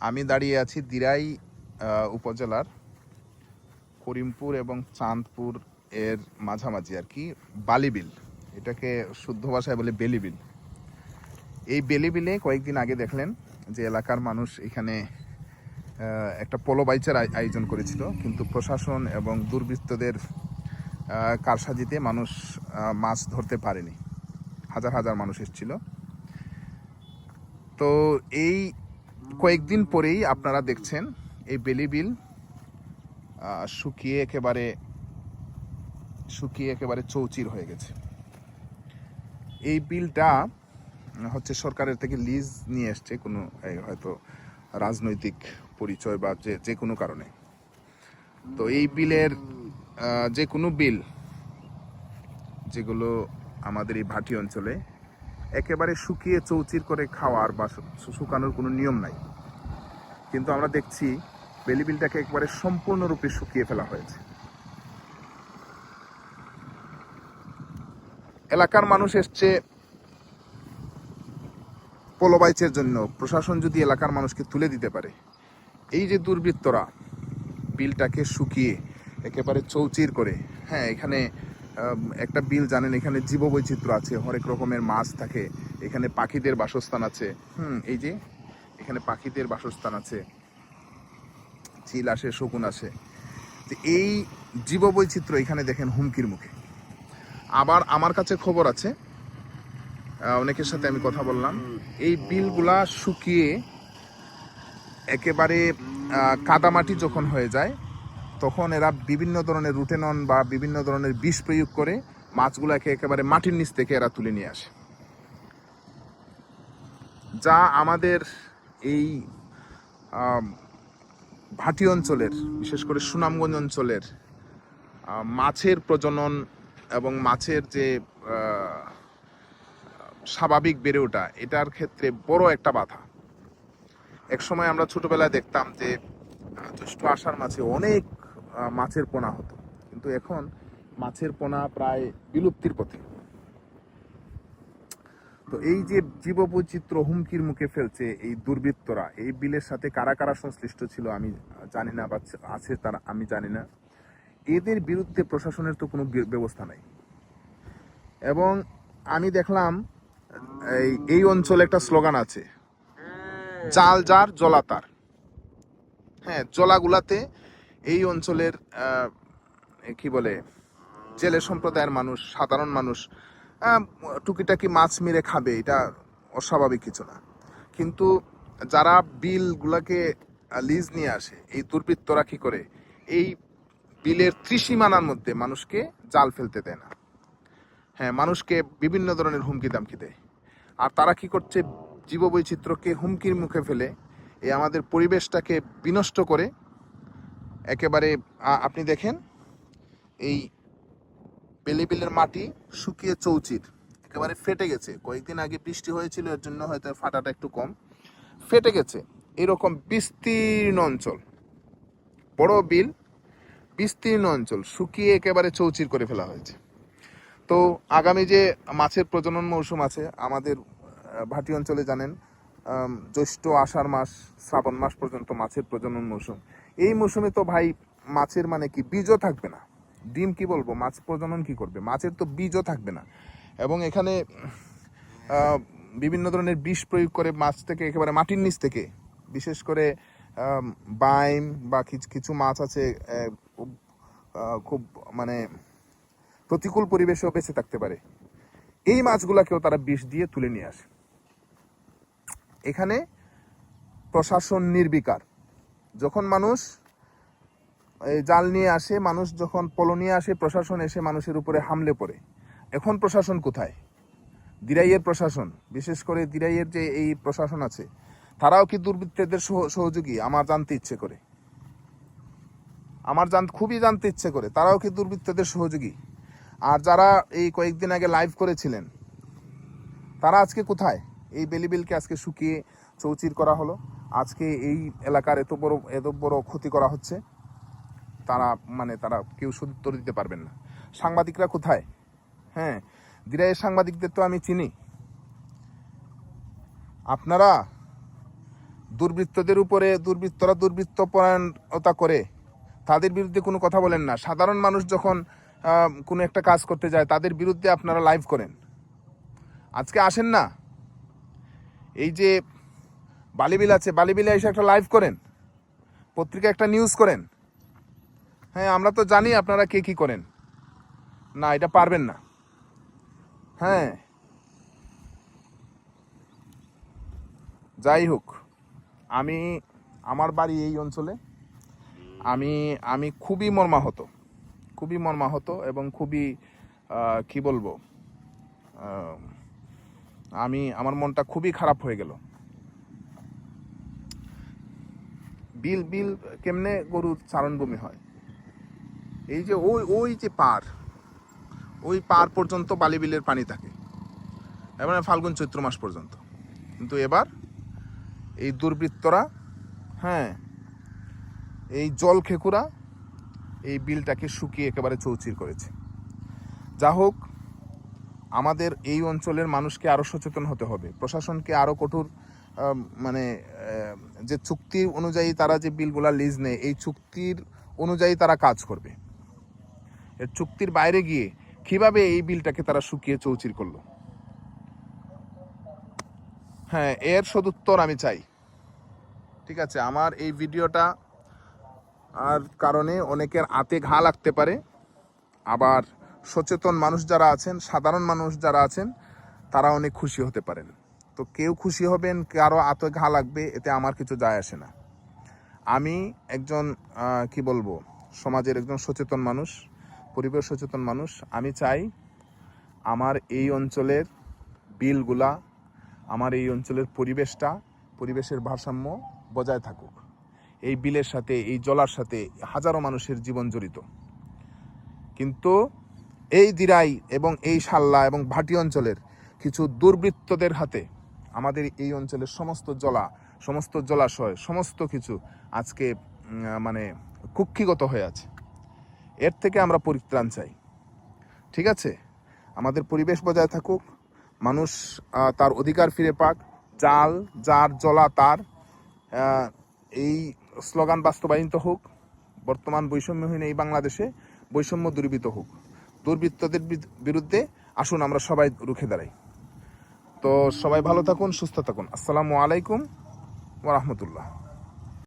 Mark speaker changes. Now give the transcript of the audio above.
Speaker 1: আমি দাঁড়িয়ে আছি দিরাই উপজেলার করিমপুর এবং চাঁদপুর এর মাঝামাঝি আর কি, বালিবিল। এটাকে শুদ্ধ ভাষায় বলে বেলিবিল। এই বেলিবিলে কয়েকদিন আগে দেখলেন যে এলাকার মানুষ এখানে একটা পোলো বাইচের আয়- আয়োজন করেছিল। কিন্তু প্রশাসন এবং দুর্বৃত্তদের কারসাজিতে মানুষ মাছ ধরতে পারেনি। হাজার হাজার মানুষ এসেছিল। তো এই কয়েকদিন পরেই আপনারা দেখছেন এই বেলিবিল আহ, শুকিয়ে একেবারে শুকিয়ে একেবারে চৌচির হয়ে গেছে। এই বিলটা হচ্ছে সরকারের থেকে লিজ নিয়ে এসছে কোনো হয়তো রাজনৈতিক পরিচয় বা যে যে কোনো কারণে। তো এই বিলের যে কোনো বিল যেগুলো আমাদের এই ভাটি অঞ্চলে একেবারে শুকিয়ে চৌচির করে খাওয়ার বা শুকানোর কোনো নিয়ম নাই। কিন্তু আমরা দেখছি বেলি বিলটাকে একবারে সম্পূর্ণরূপে শুকিয়ে ফেলা হয়েছে। এলাকার মানুষ এসছে পোলোবাইচের জন্য। প্রশাসন যদি এলাকার মানুষকে তুলে দিতে পারে। এই যে দুর্বৃত্তরা, বিলটাকে শুকিয়ে একেবারে চৌচির করে হ্যাঁ এখানে একটা বিল জানেন, এখানে জীববৈচিত্র্য আছে, হরেক রকমের মাছ থাকে, এখানে পাখিদের বাসস্থান আছে। হুম, এই যে, এখানে পাখিদের বাসস্থান আছে। চিল আসে, শকুন আসে। যে এই জীববৈচিত্র্য এখানে দেখেন হুমকির মুখে। আবার আমার কাছে খবর আছে অনেকের সাথে আমি কথা বললাম। এই বিলগুলা শুকিয়ে একেবারে কাদামাটি যখন হয়ে যায় তখন এরা বিভিন্ন ধরনের রুটেনন বা বিভিন্ন ধরনের বিষ প্রয়োগ করে মাছগুলাকে একেবারে মাটির নিচ থেকে এরা তুলে নিয়ে আসে। যা আমাদের এই ভাটি অঞ্চলের, বিশেষ করে সুনামগঞ্জ অঞ্চলের মাছের প্রজনন এবং মাছের যে স্বাভাবিক বেড়ে ওঠা, এটার ক্ষেত্রে বড় একটা বাধা। এক সময় আমরা ছোটবেলায় দেখতাম যে জ্যৈষ্ঠ আষাঢ় মাছে অনেক মাছের পোনা হতো। কিন্তু এখন মাছের পোনা প্রায় বিলুপ্তির পথে। তো এই যে জীববৈচিত্র্য হুমকির মুখে ফেলছে এই দুর্বৃত্তরা, এই বিলের সাথে কারা কারা সংশ্লিষ্ট ছিল আমি জানি না বা আছে তারা আমি জানি না। এদের বিরুদ্ধে প্রশাসনের তো কোনো ব্যবস্থা নাই। এবং আমি দেখলাম, এই এই অঞ্চলে একটা স্লোগান আছে, জাল জার জলাতার। হ্যাঁ জলাগুলাতে এই অঞ্চলের কি বলে, জেলে সম্প্রদায়ের মানুষ, সাধারণ মানুষ টুকিটাকি মাছ মেরে খাবে, এটা অস্বাভাবিক কিছু না। কিন্তু যারা বিলগুলাকে লিজ নিয়ে আসে, এই দুর্বৃত্তরা কি করে? এই বিলের ত্রিসীমানার মধ্যে মানুষকে জাল ফেলতে দেয় না। হ্যাঁ মানুষকে বিভিন্ন ধরনের হুমকি দামকি দেয়। আর তারা কি করছে? জীববৈচিত্র্যকে হুমকির মুখে ফেলে, এই আমাদের পরিবেশটাকে বিনষ্ট করে একেবারে আপনি দেখেন, এই বেলিবিলের মাটি শুকিয়ে চৌচির, একেবারে ফেটে গেছে। কয়েকদিন আগে বৃষ্টি হয়েছিল, এর জন্য হয়তো ফাটাটা একটু কম। ফেটে গেছে। এরকম বিস্তীর্ণ অঞ্চল। বড় বিল, বিস্তীর্ণ অঞ্চল, শুকিয়ে একেবারে চৌচির করে ফেলা হয়েছে। তো আগামী যে মাছের প্রজনন মৌসুম আছে, আমাদের ভাটি অঞ্চলে জানেন জ্যৈষ্ঠ আষাঢ় মাস, শ্রাবণ মাস পর্যন্ত মাছের প্রজনন মৌসুম। এই মৌসুমে তো ভাই মাছের মানে কি? বীজও থাকবে না। ডিম কি বলব? মাছ প্রজনন কি করবে? মাছের তো বীজও থাকবে না। এবং এখানে বিভিন্ন ধরনের বিষ প্রয়োগ করে মাছ থেকে একেবারে মাটির নিচ থেকে বিশেষ করে বাইম বা কিছু মাছ আছে খুব, মানে প্রতিকূল পরিবেশেও বেঁচে থাকতে পারে। এই মাছগুলাকেও তারা বিষ দিয়ে তুলে নিয়ে আসে। এখানে প্রশাসন নির্বিকার। যখন মানুষ জাল নিয়ে আসে, মানুষ যখন পলো নিয়ে আসে, প্রশাসন এসে মানুষের উপরে হামলে পড়ে। এখন প্রশাসন কোথায়? দিরাইয়ের প্রশাসন, বিশেষ করে দিরাইয়ের যে এই প্রশাসন আছে, তারাও কি দুর্বৃত্তদের সহ- সহযোগী? আমার জানতে ইচ্ছে করে। আমার জান, খুবই জানতে ইচ্ছে করে, তারাও কি দুর্বৃত্তদের সহযোগী? আর যারা এই কয়েকদিন আগে লাইভ করেছিলেন, তারা আজকে কোথায়? এই বেলিবিলকে আজকে শুকিয়ে চৌচির করা হলো। আজকে এই এলাকার এত বড় এত বড় ক্ষতি করা হচ্ছে। তারা মানে তারা কেউ উত্তর দিতে পারবেন না। সাংবাদিকরা কোথায়? হ্যাঁ দিরাইয়ের সাংবাদিকদের তো আমি চিনি। আপনারা দুর্বৃত্তদের উপরে, দুর্বৃত্তরা দুর্বৃত্ত পরায়ণতা করে, তাদের বিরুদ্ধে কোনো কথা বলেন না। সাধারণ মানুষ যখন কোনো একটা কাজ করতে যায়, তাদের বিরুদ্ধে আপনারা লাইভ করেন। আজকে আসেন না? এই যে বালিবিল আছে, বালিবিলে এসে একটা লাইভ করেন। পত্রিকা একটা নিউজ করেন। হ্যাঁ আমরা তো জানি আপনারা কে কি করেন। না, এটা পারবেন না। হ্যাঁ। যাই হোক, আমি, আমার বাড়ি এই অঞ্চলে। আমি আমি খুবই মর্মাহত। খুবই মর্মাহত এবং খুবই কি বলব আমি, আমার মনটা খুবই খারাপ হয়ে গেল। বিল বিল কেমনে গরুর চারণভূমি হয়? এই যে ওই ওই যে পার, ওই পার পর্যন্ত বালি বিলের পানি থাকে। এবার ফাল্গুন চৈত্র মাস পর্যন্ত। কিন্তু এবার এই দুর্বৃত্তরা হ্যাঁ এই জল খেকুরা এই বিলটাকে শুকিয়ে একেবারে চৌচির করেছে। যা হোক, আমাদের এই অঞ্চলের মানুষকে আরও সচেতন হতে হবে। প্রশাসনকে আরও কঠোর মানে যে চুক্তি অনুযায়ী তারা যে বিলগুলা লিজ নেয়, এই চুক্তির অনুযায়ী তারা কাজ করবে। চুক্তির বাইরে গিয়ে কীভাবে এই বিলটাকে তারা শুকিয়ে চৌচির করল? হ্যাঁ এর সদুত্তর আমি চাই। ঠিক আছে, আমার এই ভিডিওটা আর কারণে অনেকের আতে ঘা লাগতে পারে। আবার সচেতন মানুষ যারা আছেন, সাধারণ মানুষ যারা আছেন, তারা অনেক খুশি হতে পারেন। তো কেউ খুশি হবেন, কারও আতে ঘা লাগবে, এতে আমার কিছু যায় আসে না। আমি একজন কি বলব, সমাজের একজন সচেতন মানুষ। পরিবেশ সচেতন মানুষ, আমি চাই আমার এই অঞ্চলের বিলগুলা, আমার এই অঞ্চলের পরিবেশটা, পরিবেশের ভারসাম্য বজায় থাকুক। এই বিলের সাথে, এই জলার সাথে হাজারো মানুষের জীবন জড়িত। কিন্তু এই দিরাই এবং এই সাল্লা এবং ভাটি অঞ্চলের কিছু দুর্বৃত্তদের হাতে আমাদের এই অঞ্চলের সমস্ত জলা, সমস্ত জলাশয়, সমস্ত কিছু আজকে মানে কুক্ষিগত হয়ে আছে। এর থেকে আমরা পরিত্রাণ চাই। ঠিক আছে? আমাদের পরিবেশ বজায় থাকুক, মানুষ তার অধিকার ফিরে পাক, জাল যার জলা, তার এই স্লোগান বাস্তবায়িত হোক, বর্তমান বৈষম্যহীন এই বাংলাদেশে বৈষম্য দূরীভূত হোক। দুর্বৃত্তদের বিরুদ্ধে আসুন, আমরা সবাই রুখে দাঁড়াই। তো সবাই ভালো থাকুন, সুস্থ থাকুন। আসসালামু আলাইকুম ওরহমতুল্লাহ